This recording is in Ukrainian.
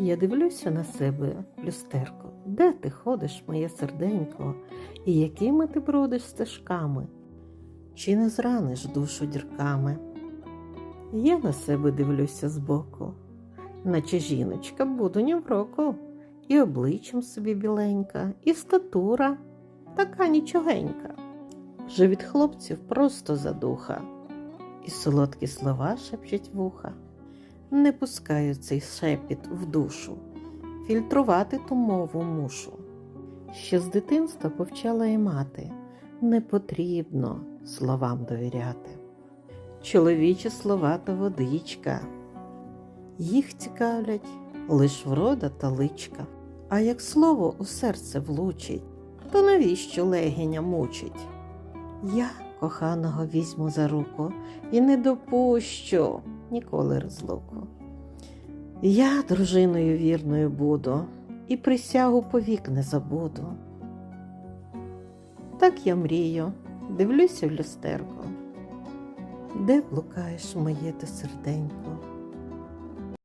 Я дивлюся на себе люстерко, де ти ходиш, моє серденько, і якими ти бродиш стежками, чи не зраниш душу дірками? Я на себе дивлюся збоку, наче жіночка буду ні в року, і обличчям собі біленька, і статура така нічогенька. Вже від хлопців просто задуха, і солодкі слова шепчуть вуха. Не пускаю цей шепіт в душу, фільтрувати ту мову мушу. Ще з дитинства повчала і мати, не потрібно словам довіряти. Чоловічі слова та водичка, їх цікавлять лиш врода та личка. А як слово у серце влучить, то навіщо легеня мучить? Я коханого візьму за руку і не допущу ніколи розлуку. Я дружиною вірною буду і присягу повік не забуду. Так я мрію, дивлюся в люстерко. Де блукаєш моє ти серденько?